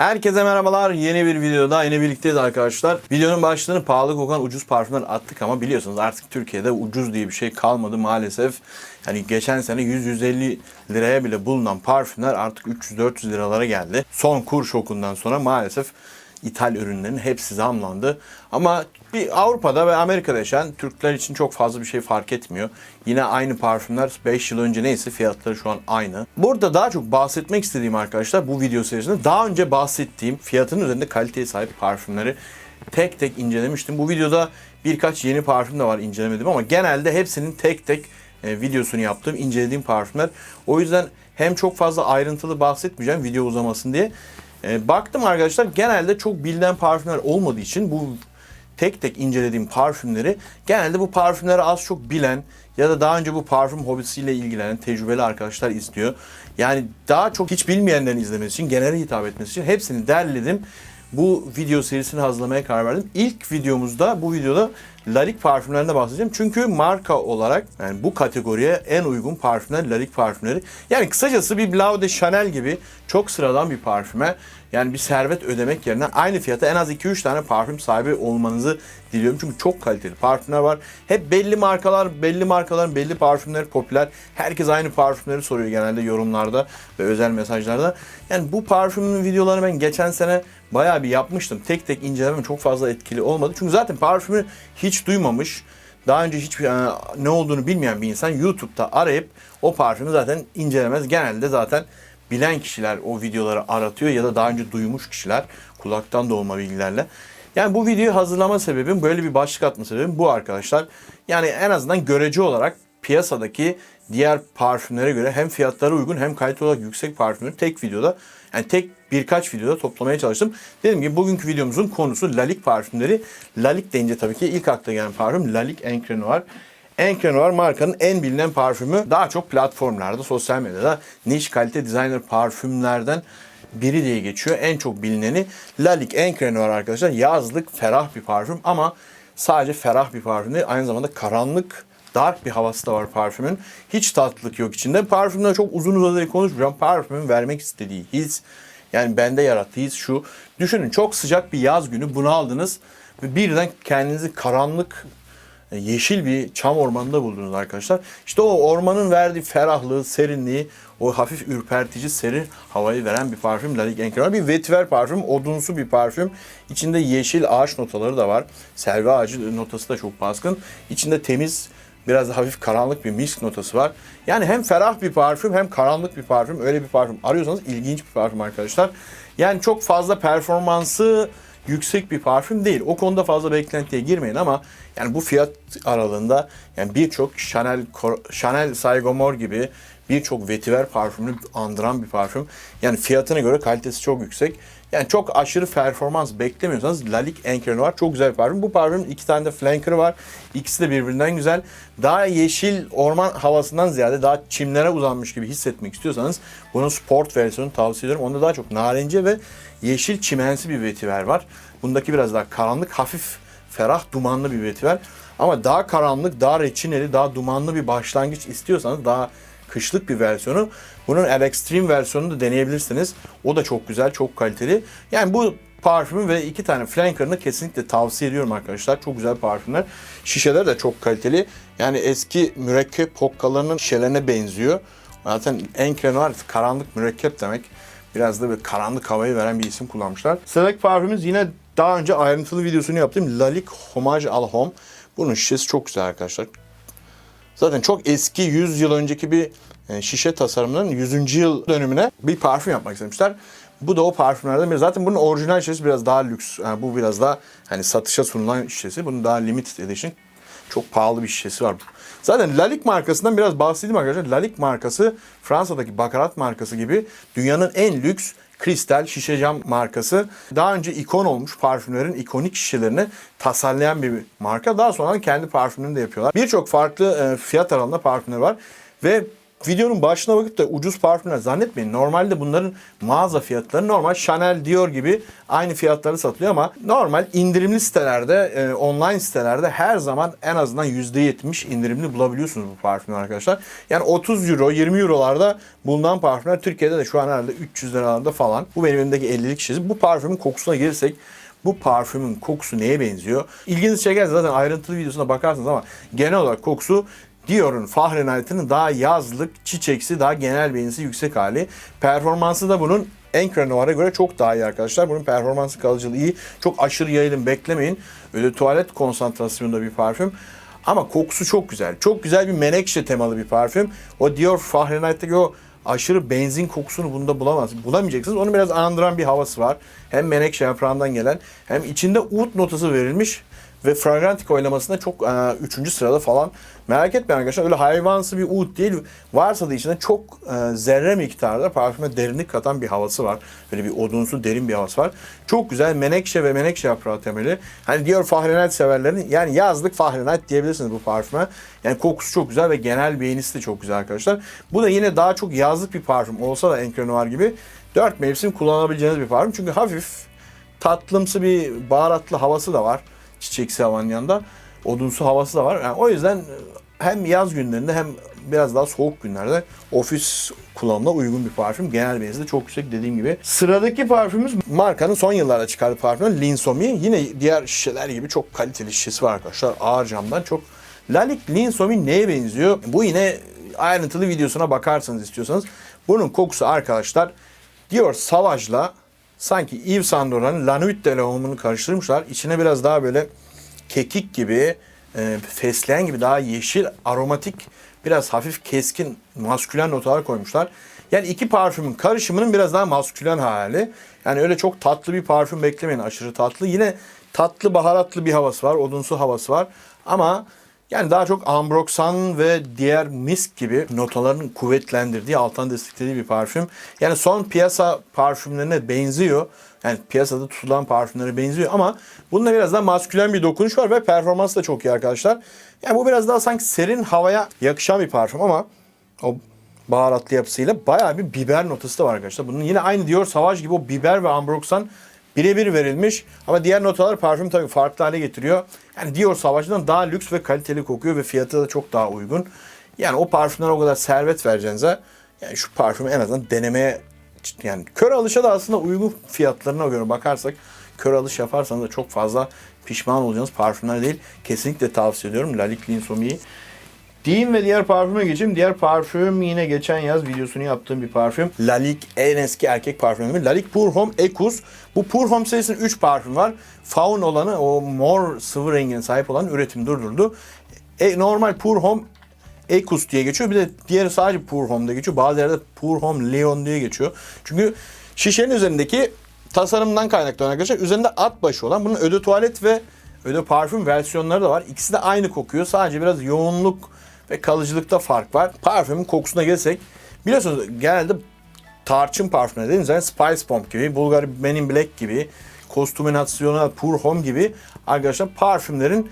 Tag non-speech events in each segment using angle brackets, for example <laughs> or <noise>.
Herkese merhabalar. Yeni bir videoda yine birlikteyiz arkadaşlar. Videonun başlığını pahalı kokan ucuz parfümler attık ama biliyorsunuz artık Türkiye'de ucuz diye bir şey kalmadı maalesef. Hani geçen sene 100-150 liraya bile bulunan parfümler artık 300-400 liralara geldi. Son kur şokundan sonra maalesef ithal ürünlerin hepsi zamlandı. Ama bir Avrupa'da ve Amerika'da yaşayan Türkler için çok fazla bir şey fark etmiyor. Yine aynı parfümler 5 yıl önce neyse fiyatları şu an aynı. Burada daha çok bahsetmek istediğim arkadaşlar bu video serisinde daha önce bahsettiğim fiyatının üzerinde kaliteye sahip parfümleri tek tek incelemiştim. Bu videoda birkaç yeni parfüm de var incelemedim ama genelde hepsinin tek tek e, videosunu yaptığım, incelediğim parfümler. O yüzden hem çok fazla ayrıntılı bahsetmeyeceğim video uzamasın diye. E, baktım arkadaşlar genelde çok bilinen parfümler olmadığı için bu tek tek incelediğim parfümleri genelde bu parfümleri az çok bilen ya da daha önce bu parfüm hobisiyle ilgilenen tecrübeli arkadaşlar izliyor. Yani daha çok hiç bilmeyenlerin izlemesi için, genele hitap etmesi için hepsini derledim. Bu video serisini hazırlamaya karar verdim. İlk videomuzda bu videoda Lalique parfümlerinden bahsedeceğim. Çünkü marka olarak yani bu kategoriye en uygun parfümler Lalique parfümleri. Yani kısacası bir Blau de Chanel gibi çok sıradan bir parfüme yani bir servet ödemek yerine aynı fiyata en az 2-3 tane parfüm sahibi olmanızı diliyorum. Çünkü çok kaliteli parfümler var. Hep belli markalar, belli markaların belli parfümleri popüler. Herkes aynı parfümleri soruyor genelde yorumlarda ve özel mesajlarda. Yani bu parfümün videolarını ben geçen sene bayağı bir yapmıştım. Tek tek incelemem çok fazla etkili olmadı. Çünkü zaten parfümü hiç duymamış, daha önce hiç e, ne olduğunu bilmeyen bir insan YouTube'da arayıp o parfümü zaten incelemez. Genelde zaten bilen kişiler o videoları aratıyor ya da daha önce duymuş kişiler kulaktan dolma bilgilerle. Yani bu videoyu hazırlama sebebim, böyle bir başlık atma sebebim bu arkadaşlar. Yani en azından görece olarak piyasadaki diğer parfümlere göre hem fiyatları uygun hem kalite olarak yüksek parfümleri tek videoda yani tek birkaç videoda toplamaya çalıştım. Dedim ki bugünkü videomuzun konusu Lalique parfümleri. Lalique deyince tabii ki ilk akla gelen parfüm Lalique Encre Noir. Encre Noir markanın en bilinen parfümü. Daha çok platformlarda, sosyal medyada niş kalite designer parfümlerden biri diye geçiyor. En çok bilineni Lalique Encre Noir arkadaşlar. Yazlık, ferah bir parfüm ama sadece ferah bir parfüm değil. Aynı zamanda karanlık dark bir havası da var parfümün. Hiç tatlılık yok içinde. Parfümde çok uzun uzadıya konuşmayacağım. Parfümün vermek istediği his yani bende yarattığı his şu. Düşünün çok sıcak bir yaz günü bunu aldınız ve birden kendinizi karanlık e, yeşil bir çam ormanında buldunuz arkadaşlar. İşte o ormanın verdiği ferahlığı, serinliği, o hafif ürpertici serin havayı veren bir parfüm Lalique Encre Bir vetiver parfüm, odunsu bir parfüm. İçinde yeşil ağaç notaları da var. Selvi ağacı notası da çok baskın. İçinde temiz, biraz da hafif karanlık bir misk notası var. Yani hem ferah bir parfüm hem karanlık bir parfüm. Öyle bir parfüm arıyorsanız ilginç bir parfüm arkadaşlar. Yani çok fazla performansı yüksek bir parfüm değil. O konuda fazla beklentiye girmeyin ama yani bu fiyat aralığında yani birçok Chanel Chanel Saygomor gibi birçok vetiver parfümünü andıran bir parfüm. Yani fiyatına göre kalitesi çok yüksek. Yani çok aşırı performans beklemiyorsanız Lalique Encre Noir çok güzel bir parfüm. Bu parfümün iki tane de flanker'ı var. İkisi de birbirinden güzel. Daha yeşil orman havasından ziyade daha çimlere uzanmış gibi hissetmek istiyorsanız bunun sport versiyonunu tavsiye ediyorum. Onda daha çok narince ve yeşil çimensi bir vetiver var. Bundaki biraz daha karanlık, hafif ferah, dumanlı bir vetiver. Ama daha karanlık, daha reçineli, daha dumanlı bir başlangıç istiyorsanız daha kışlık bir versiyonu. Bunun El Extreme versiyonunu da deneyebilirsiniz. O da çok güzel, çok kaliteli. Yani bu parfümü ve iki tane flanker'ını kesinlikle tavsiye ediyorum arkadaşlar. Çok güzel parfümler. Şişeler de çok kaliteli. Yani eski mürekkep hokkalarının şişelerine benziyor. Zaten Encre Noir karanlık mürekkep demek. Biraz da bir karanlık havayı veren bir isim kullanmışlar. Sıradaki parfümümüz yine daha önce ayrıntılı videosunu yaptım. Lalique Hommage à la Homme. Bunun şişesi çok güzel arkadaşlar. Zaten çok eski 100 yıl önceki bir e, şişe tasarımının 100. yıl dönümüne bir parfüm yapmak istemişler. Bu da o parfümlerden biri. Zaten bunun orijinal şişesi biraz daha lüks. Yani bu biraz daha hani satışa sunulan şişesi. Bunun daha limited edition. Çok pahalı bir şişesi var. Zaten Lalique markasından biraz bahsedeyim arkadaşlar. Lalique markası Fransa'daki Baccarat markası gibi dünyanın en lüks kristal şişe cam markası. Daha önce ikon olmuş parfümlerin ikonik şişelerini tasarlayan bir marka. Daha sonra kendi parfümlerini de yapıyorlar. Birçok farklı e, fiyat aralığında parfümler var. Ve videonun başına bakıp da ucuz parfümler zannetmeyin. Normalde bunların mağaza fiyatları normal Chanel, Dior gibi aynı fiyatları satılıyor ama normal indirimli sitelerde, e, online sitelerde her zaman en azından %70 indirimli bulabiliyorsunuz bu parfümleri arkadaşlar. Yani 30 euro, 20 eurolarda bulunan parfümler Türkiye'de de şu an herhalde 300 liralarda falan. Bu benim elimdeki 50'lik şişesi. Bu parfümün kokusuna gelirsek bu parfümün kokusu neye benziyor? İlginizi çekerse zaten ayrıntılı videosuna bakarsınız ama genel olarak kokusu Dior'un Fahrenheit'in daha yazlık, çiçeksi, daha genel beğenisi yüksek hali. Performansı da bunun Encre Noir'a göre çok daha iyi arkadaşlar. Bunun performansı kalıcılığı iyi. Çok aşırı yayılım beklemeyin. Öyle tuvalet konsantrasyonunda bir parfüm. Ama kokusu çok güzel. Çok güzel bir menekşe temalı bir parfüm. O Dior Fahrenheit'teki o aşırı benzin kokusunu bunda bulamazsınız. Bulamayacaksınız. Onu biraz andıran bir havası var. Hem menekşe yaprağından gelen hem içinde oud notası verilmiş ve Fragrantica oylamasında çok e, üçüncü sırada falan. Merak etmeyin arkadaşlar öyle hayvansı bir oud değil. Varsa da içinde çok e, zerre miktarda parfüme derinlik katan bir havası var. Böyle bir odunsu derin bir havası var. Çok güzel menekşe ve menekşe yaprağı temeli. Hani diyor Fahrenheit severlerin yani yazlık Fahrenheit diyebilirsiniz bu parfüme. Yani kokusu çok güzel ve genel beğenisi de çok güzel arkadaşlar. Bu da yine daha çok yazlık bir parfüm olsa da Encre Noir gibi dört mevsim kullanabileceğiniz bir parfüm. Çünkü hafif tatlımsı bir baharatlı havası da var çiçeksi havanın yanında. Odunsu havası da var. Yani o yüzden e, hem yaz günlerinde hem biraz daha soğuk günlerde ofis kullanımına uygun bir parfüm. Genel beğenisi de çok yüksek dediğim gibi. Sıradaki parfümümüz markanın son yıllarda çıkardığı parfüm Linsomi. Yine diğer şişeler gibi çok kaliteli şişesi var arkadaşlar. Ağır camdan çok. Lalique Linsomi neye benziyor? Bu yine ayrıntılı videosuna bakarsanız istiyorsanız. Bunun kokusu arkadaşlar Dior Savage'la sanki Yves Saint Laurent'ın La Nuit de L'Homme'unu karıştırmışlar. İçine biraz daha böyle kekik gibi, e, fesleğen gibi daha yeşil, aromatik, biraz hafif keskin, maskülen notalar koymuşlar. Yani iki parfümün karışımının biraz daha maskülen hali. Yani öyle çok tatlı bir parfüm beklemeyin aşırı tatlı. Yine tatlı baharatlı bir havası var, odunsu havası var. Ama yani daha çok ambroxan ve diğer misk gibi notaların kuvvetlendirdiği, alttan desteklediği bir parfüm. Yani son piyasa parfümlerine benziyor. Yani piyasada tutulan parfümlere benziyor ama bunda biraz daha maskülen bir dokunuş var ve performans da çok iyi arkadaşlar. Yani bu biraz daha sanki serin havaya yakışan bir parfüm ama o baharatlı yapısıyla bayağı bir biber notası da var arkadaşlar. Bunun yine aynı Dior Sauvage gibi o biber ve ambroxan birebir verilmiş. Ama diğer notalar parfüm tabii farklı hale getiriyor. Yani Dior Sauvage'dan daha lüks ve kaliteli kokuyor ve fiyatı da çok daha uygun. Yani o parfümden o kadar servet vereceğinize yani şu parfümü en azından denemeye yani kör alışa da aslında uygun fiyatlarına göre bakarsak kör alış yaparsanız da çok fazla pişman olacağınız parfümler değil. Kesinlikle tavsiye ediyorum Lalique Linsomi'yi. Diyeyim ve diğer parfüme geçeyim. Diğer parfüm yine geçen yaz videosunu yaptığım bir parfüm. Lalique en eski erkek parfümü. Lalique Pour Homme Ecus. Bu Pour Homme serisinin 3 parfüm var. Faun olanı o mor sıvı rengine sahip olan üretim durdurdu. E, normal Pour Homme Ecus diye geçiyor. Bir de diğeri sadece Pour Homme diye geçiyor. Bazı yerde Pour Homme Leon diye geçiyor. Çünkü şişenin üzerindeki tasarımdan kaynaklanan arkadaşlar. Üzerinde at başı olan bunun öde tuvalet ve öde parfüm versiyonları da var. İkisi de aynı kokuyor. Sadece biraz yoğunluk ve kalıcılıkta fark var. Parfümün kokusuna gelsek biliyorsunuz genelde tarçın parfümleri dediğimiz zaman Spice Bomb gibi, Bulgari Men in Black gibi, Costuminazione Pour Homme gibi arkadaşlar parfümlerin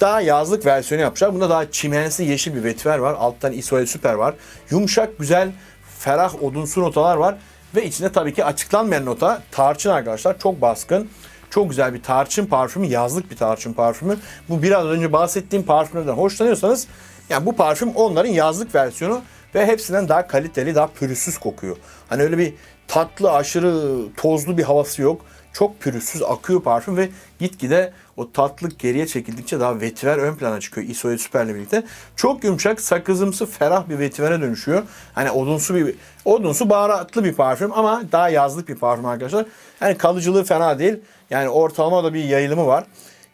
daha yazlık versiyonu yapmışlar. Bunda daha çimensi yeşil bir vetiver var. Alttan Isole Super var. Yumuşak, güzel, ferah, odunsu notalar var. Ve içinde tabii ki açıklanmayan nota tarçın arkadaşlar. Çok baskın. Çok güzel bir tarçın parfümü, yazlık bir tarçın parfümü. Bu biraz önce bahsettiğim parfümlerden hoşlanıyorsanız yani bu parfüm onların yazlık versiyonu ve hepsinden daha kaliteli, daha pürüzsüz kokuyor. Hani öyle bir tatlı, aşırı tozlu bir havası yok. Çok pürüzsüz akıyor parfüm ve gitgide o tatlılık geriye çekildikçe daha vetiver ön plana çıkıyor Isoet Super'le birlikte. Çok yumuşak, sakızımsı, ferah bir vetivere dönüşüyor. Hani odunsu bir odunsu baharatlı bir parfüm ama daha yazlık bir parfüm arkadaşlar. Yani kalıcılığı fena değil. Yani ortalama da bir yayılımı var.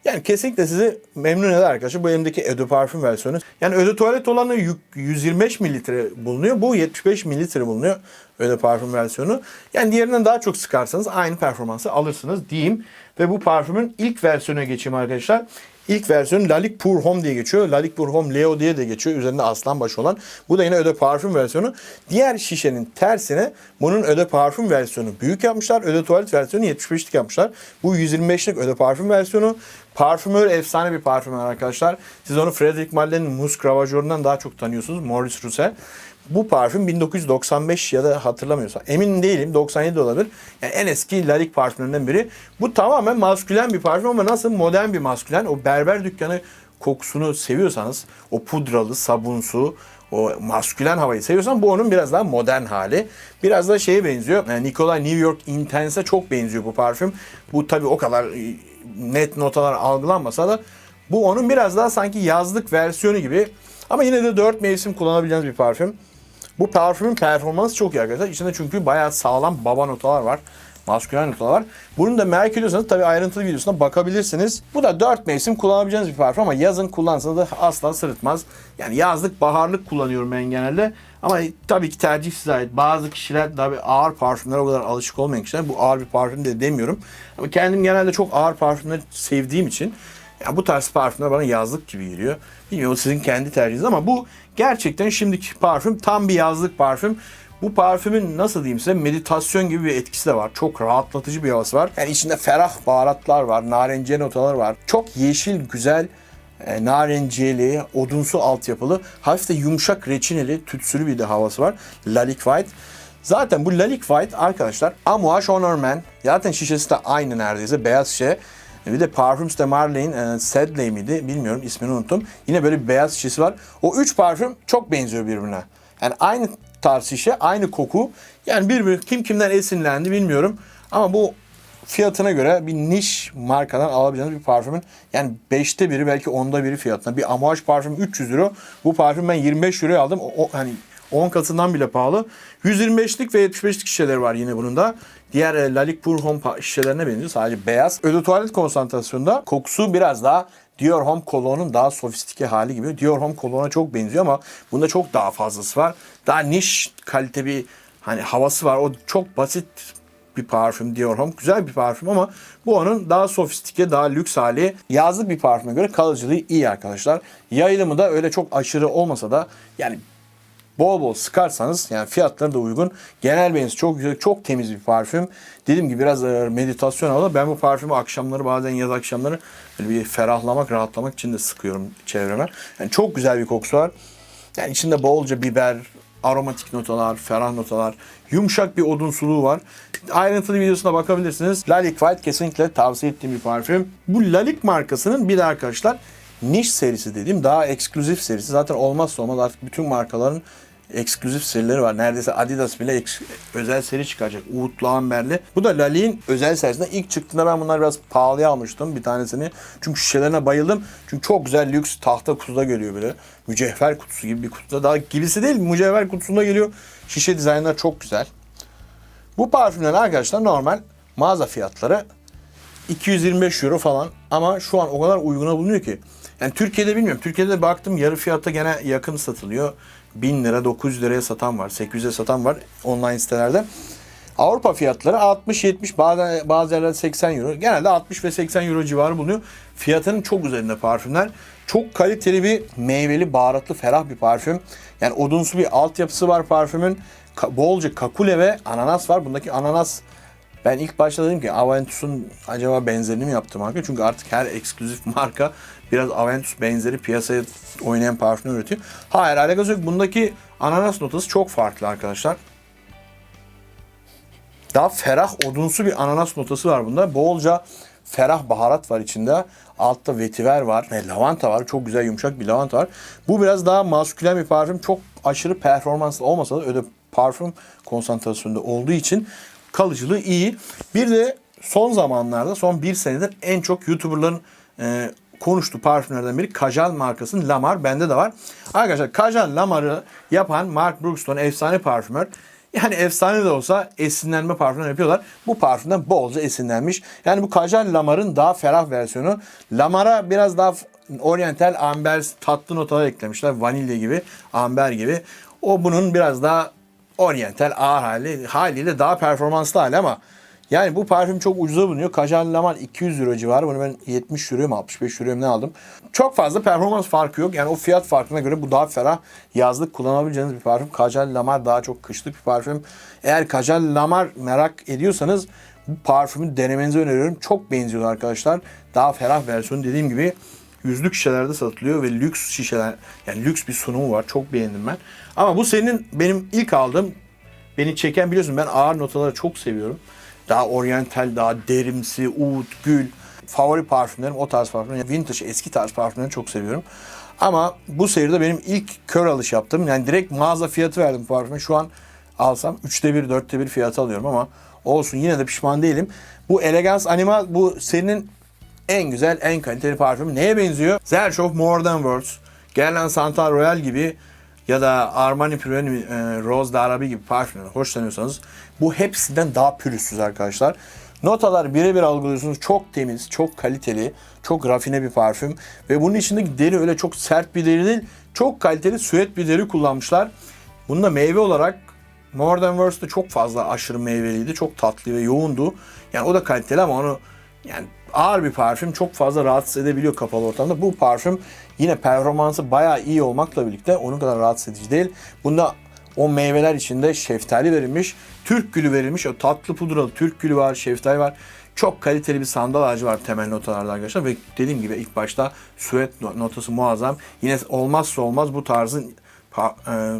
Yani kesinlikle sizi memnun eder arkadaşlar. Bu elimdeki Eau Parfüm versiyonu. Yani Eau Tuvalet olanı 125 mililitre bulunuyor. Bu 75 mililitre bulunuyor Eau Parfüm versiyonu. Yani diğerinden daha çok sıkarsanız aynı performansı alırsınız diyeyim. Ve bu parfümün ilk versiyonuna geçeyim arkadaşlar. İlk versiyonu Lalique Pour Homme diye geçiyor. Lalique Pour Homme Leo diye de geçiyor. Üzerinde aslan başı olan. Bu da yine Eau de Parfüm versiyonu. Diğer şişenin tersine bunun Eau de Parfüm versiyonu büyük yapmışlar. Eau de Tuvalet versiyonu 75'lik yapmışlar. Bu 125'lik Eau de Parfüm versiyonu. Parfümör efsane bir parfümör arkadaşlar. Siz onu Frederic Malle'nin Mousse Gravagör'ünden daha çok tanıyorsunuz. Maurice Roussel. Bu parfüm 1995 ya da hatırlamıyorsam emin değilim 97 de olabilir. Yani en eski Lalique parfümlerinden biri. Bu tamamen maskülen bir parfüm ama nasıl modern bir maskülen. O berber dükkanı kokusunu seviyorsanız o pudralı, sabunsu, o maskülen havayı seviyorsan bu onun biraz daha modern hali. Biraz da şeye benziyor. Yani Nikolay New York Intense'e çok benziyor bu parfüm. Bu tabii o kadar e, net notalar algılanmasa da bu onun biraz daha sanki yazlık versiyonu gibi. Ama yine de 4 mevsim kullanabileceğiniz bir parfüm. Bu parfümün performansı çok iyi arkadaşlar. İçinde çünkü bayağı sağlam baba notalar var. Maskülen notalar var. Bunu da merak ediyorsanız tabii ayrıntılı videosuna bakabilirsiniz. Bu da 4 mevsim kullanabileceğiniz bir parfüm ama yazın kullansanız da asla sırıtmaz. Yani yazlık, baharlık kullanıyorum ben genelde. Ama tabii ki tercih size ait. Bazı kişiler tabii ağır parfümlere o kadar alışık olmayan kişiler bu ağır bir parfüm de demiyorum. Ama kendim genelde çok ağır parfümleri sevdiğim için ya bu tarz parfümler bana yazlık gibi geliyor. Bilmiyorum sizin kendi tercihiniz ama bu gerçekten şimdiki parfüm tam bir yazlık parfüm. Bu parfümün nasıl diyeyim size meditasyon gibi bir etkisi de var. Çok rahatlatıcı bir havası var. Yani içinde ferah baharatlar var, narenciye notalar var. Çok yeşil, güzel, e, narenciyeli, odunsu altyapılı, hafif de yumuşak reçineli, tütsülü bir de havası var. Lalique White. Zaten bu Lalique White arkadaşlar Amouage Honor Man. Zaten şişesi de aynı neredeyse beyaz şişe. Bir de Parfums de Marleyne, e, Sedley miydi bilmiyorum ismini unuttum. Yine böyle bir beyaz şişesi var. O üç parfüm çok benziyor birbirine. Yani aynı tarz şişe, aynı koku. Yani birbiri kim kimden esinlendi bilmiyorum. Ama bu fiyatına göre bir niş markadan alabileceğiniz bir parfümün yani 5'te biri belki 10'da biri fiyatına. Bir Amouage parfüm 300 euro. Bu parfüm ben 25 euroya aldım. O, o- hani 10 katından bile pahalı. 125'lik ve 75'lik şişeleri var yine bunun da. Diğer e, Lalique Pour Homme pa- şişelerine benziyor. Sadece beyaz. Öde tuvalet konsantrasyonunda kokusu biraz daha Dior Homme Cologne'un daha sofistike hali gibi. Dior Homme Cologne'a çok benziyor ama bunda çok daha fazlası var. Daha niş kalite bir hani havası var. O çok basit bir parfüm Dior Homme. Güzel bir parfüm ama bu onun daha sofistike, daha lüks hali. Yazlık bir parfüme göre kalıcılığı iyi arkadaşlar. Yayılımı da öyle çok aşırı olmasa da yani bol bol sıkarsanız yani fiyatları da uygun. Genel beğenisi çok güzel, çok temiz bir parfüm. Dediğim gibi biraz e, meditasyon havalı. Ben bu parfümü akşamları bazen yaz akşamları böyle bir ferahlamak, rahatlamak için de sıkıyorum çevreme. Yani çok güzel bir kokusu var. Yani içinde bolca biber, aromatik notalar, ferah notalar, yumuşak bir odunsuluğu var. Ayrıntılı videosuna bakabilirsiniz. Lalique White kesinlikle tavsiye ettiğim bir parfüm. Bu Lalique markasının bir de arkadaşlar niş serisi dediğim daha ekskluzif serisi. Zaten olmazsa olmaz artık bütün markaların ekskluzif serileri var. Neredeyse Adidas bile özel seri çıkaracak. Uğutlu amberli. Bu da Lalique'in özel serisinde. ilk çıktığında ben bunları biraz pahalıya almıştım bir tanesini. Çünkü şişelerine bayıldım. Çünkü çok güzel lüks tahta kutuda geliyor böyle. Mücevher kutusu gibi bir kutuda. Daha gibisi değil mücevher kutusunda geliyor. Şişe dizaynlar çok güzel. Bu parfümler arkadaşlar normal mağaza fiyatları 225 euro falan ama şu an o kadar uyguna bulunuyor ki. Yani Türkiye'de bilmiyorum. Türkiye'de baktım yarı fiyata gene yakın satılıyor. 1000 lira 900 liraya satan var. 800'e satan var online sitelerde. Avrupa fiyatları 60-70 bazen bazı yerlerde 80 euro. Genelde 60 ve 80 euro civarı bulunuyor. Fiyatının çok üzerinde parfümler. Çok kaliteli bir meyveli, baharatlı, ferah bir parfüm. Yani odunsu bir altyapısı var parfümün. Bolca kakule ve ananas var. Bundaki ananas ben ilk başta dedim ki Aventus'un acaba benzerini mi yaptı marka? Çünkü artık her ekskluzif <laughs> marka biraz Aventus benzeri piyasaya oynayan parfüm üretiyor. Hayır alakası yok. Bundaki ananas notası çok farklı arkadaşlar. Daha ferah odunsu bir ananas notası var bunda. Bolca ferah baharat var içinde. Altta vetiver var. Ve lavanta var. Çok güzel yumuşak bir lavanta var. Bu biraz daha maskülen bir parfüm. Çok aşırı performanslı olmasa da öyle parfüm konsantrasyonunda olduğu için kalıcılığı iyi. Bir de son zamanlarda son bir senedir en çok YouTuber'ların e, konuştuğu parfümlerden biri Kajal markasının Lamar. Bende de var. Arkadaşlar Kajal Lamar'ı yapan Mark Brookston efsane parfümör. Yani efsane de olsa esinlenme parfümler yapıyorlar. Bu parfümden bolca esinlenmiş. Yani bu Kajal Lamar'ın daha ferah versiyonu. Lamar'a biraz daha oryantal amber tatlı notalar eklemişler. Vanilya gibi, amber gibi. O bunun biraz daha oryantal ağır hali haliyle daha performanslı hali ama yani bu parfüm çok ucuza bulunuyor. Kajal Lamar 200 euro civarı. Bunu ben 70 euro mu 65 euro mu ne aldım. Çok fazla performans farkı yok. Yani o fiyat farkına göre bu daha ferah yazlık kullanabileceğiniz bir parfüm. Kajal Lamar daha çok kışlık bir parfüm. Eğer Kajal Lamar merak ediyorsanız bu parfümü denemenizi öneriyorum. Çok benziyor arkadaşlar. Daha ferah versiyonu dediğim gibi yüzlük şişelerde satılıyor ve lüks şişeler yani lüks bir sunumu var. Çok beğendim ben. Ama bu senin benim ilk aldığım beni çeken biliyorsun ben ağır notaları çok seviyorum. Daha oryantal, daha derimsi, oud, gül. Favori parfümlerim o tarz parfümler. Vintage, eski tarz parfümleri çok seviyorum. Ama bu seride benim ilk kör alış yaptım. Yani direkt mağaza fiyatı verdim parfüme. Şu an alsam 3'te 1, 4'te 1 fiyatı alıyorum ama olsun yine de pişman değilim. Bu Elegance Animal bu serinin en güzel, en kaliteli parfümü. Neye benziyor? Zerch of More Than Words, Guerlain Santal Royal gibi ya da Armani Pirelli e, Rose d'Arabi gibi parfümler hoşlanıyorsanız bu hepsinden daha pürüzsüz arkadaşlar. Notalar birebir algılıyorsunuz. Çok temiz, çok kaliteli, çok rafine bir parfüm. Ve bunun içindeki deri öyle çok sert bir deri değil. Çok kaliteli süet bir deri kullanmışlar. Bunda meyve olarak More Than Words'te çok fazla aşırı meyveliydi. Çok tatlı ve yoğundu. Yani o da kaliteli ama onu yani ağır bir parfüm çok fazla rahatsız edebiliyor kapalı ortamda. Bu parfüm yine performansı bayağı iyi olmakla birlikte onun kadar rahatsız edici değil. Bunda o meyveler içinde şeftali verilmiş, Türk gülü verilmiş. O tatlı pudralı Türk gülü var, şeftali var. Çok kaliteli bir sandal ağacı var temel notalarda arkadaşlar. Ve dediğim gibi ilk başta süet no- notası muazzam. Yine olmazsa olmaz bu tarzın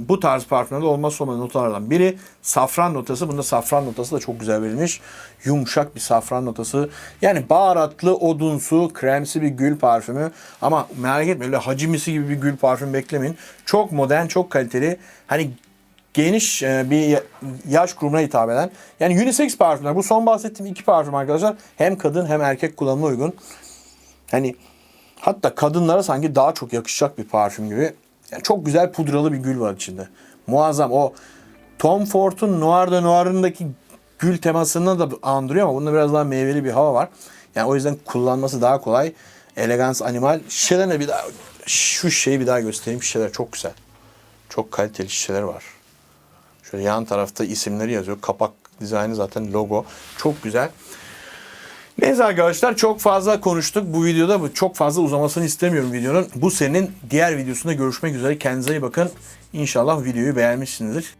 bu tarz parfümlerde olmazsa olmaz notalardan biri safran notası. Bunda safran notası da çok güzel verilmiş. Yumuşak bir safran notası. Yani baharatlı, odunsu, kremsi bir gül parfümü. Ama merak etmeyin öyle hacimisi gibi bir gül parfüm beklemeyin. Çok modern, çok kaliteli. Hani geniş e, bir ya- yaş grubuna hitap eden. Yani unisex parfümler. Bu son bahsettiğim iki parfüm arkadaşlar. Hem kadın hem erkek kullanımına uygun. Hani hatta kadınlara sanki daha çok yakışacak bir parfüm gibi. Yani çok güzel pudralı bir gül var içinde. Muazzam o Tom Ford'un Noir de Noir'ındaki gül temasını da andırıyor ama bunda biraz daha meyveli bir hava var. Yani o yüzden kullanması daha kolay. Elegance Animal. Şişelerine bir daha şu şeyi bir daha göstereyim. Şişeler çok güzel. Çok kaliteli şişeler var. Şöyle yan tarafta isimleri yazıyor. Kapak dizaynı zaten logo. Çok güzel. Neyse arkadaşlar çok fazla konuştuk bu videoda. Çok fazla uzamasını istemiyorum videonun. Bu senin diğer videosunda görüşmek üzere. Kendinize iyi bakın. İnşallah videoyu beğenmişsinizdir.